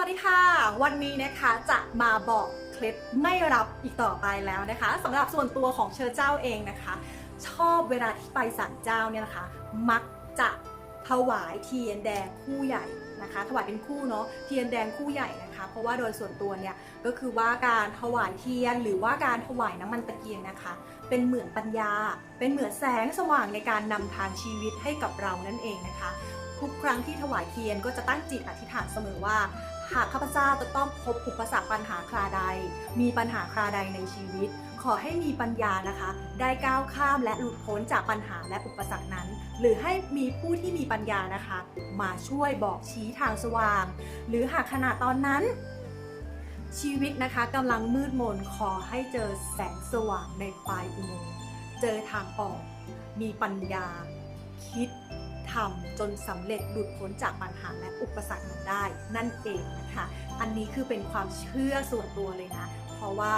วัสดีค่ะ วันนี้นะคะจะมาบอกเคล็ดไม่รับอีกต่อไปแล้วนะคะสำหรับส่วนตัวของเชอเจ้าเองนะคะ ชอบเวลาที่ไปศาลเจ้าเนี่ยนะคะ มักจะถวายเทียนแดงคู่ใหญ่นะคะถวายเป็นคู่เนาะเทียนแดงคู่ใหญ่นะคะ เพราะว่าโดยส่วนตัวเนี่ยก็คือว่าการถวายเทียนหรือว่าการถวายน้ำมันตะเกียงนะคะ เป็นเหมือนปัญญา เป็นเหมือนแสงสว่างในการนำทางชีวิตให้กับเรานั่นเองนะคะ ทุกครั้งที่ถวายเทียนก็จะตั้งจิตอธิษฐานเสมอว่า หากข้าพเจ้าจะต้องพบอุปสรรคปัญหาคราใด มีปัญหาคราใดในชีวิต ขอให้มีปัญญานะคะ ได้ก้าวข้ามและหลุดพ้นจากปัญหาและอุปสรรคนั้น หรือให้มีผู้ที่มีปัญญานะคะ มาช่วยบอกชี้ทางสว่าง หรือหากขณะตอนนั้น ชีวิตนะคะกำลังมืดมนขอให้เจอแสงสว่างในปลายอุโมงค์เจอทางออก มีปัญญา คิด ทำจนสำเร็จหลุดพ้นจากปัญหาและอุปสรรคนั้นได้ นั่นเองนะคะ อันนี้คือเป็นความเชื่อส่วนตัวเลยนะ เพราะว่า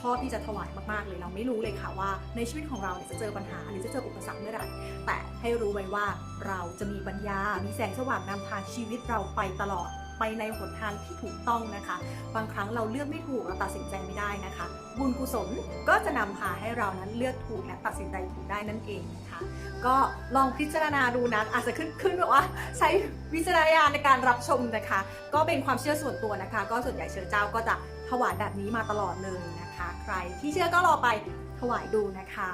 ชอบที่จะถวายมากๆเลยเราไม่รู้เลยค่ะว่า ในชีวิตของเราเนี่ยจะเจอปัญหาหรือจะเจออุปสรรคเมื่อไหร่แต่ให้รู้ไว้ว่าเราจะมีปัญญา มีแสงสว่างนำทางชีวิตเราไปตลอด ไปในหนทางที่ถูกต้องนะคะ บางครั้งเราเลือกไม่ถูกเราตัดสินใจไม่ได้นะคะ บุญกุศลก็จะนำพาให้เรานั้นเลือกถูกและตัดสินใจถูกได้นั่นเองนะคะก็ลองพิจารณาดูนะอาจจะขึ้นขึ้นแบบว่าใช้วิจารณญาณในการรับชมนะคะ ก็เป็นความเชื่อส่วนตัวนะคะ ก็ส่วนใหญ่เชื้อเจ้าก็จะถวายแบบนี้มาตลอดเลยนะคะ ใครที่เชื่อก็รอไปถวายดูนะคะ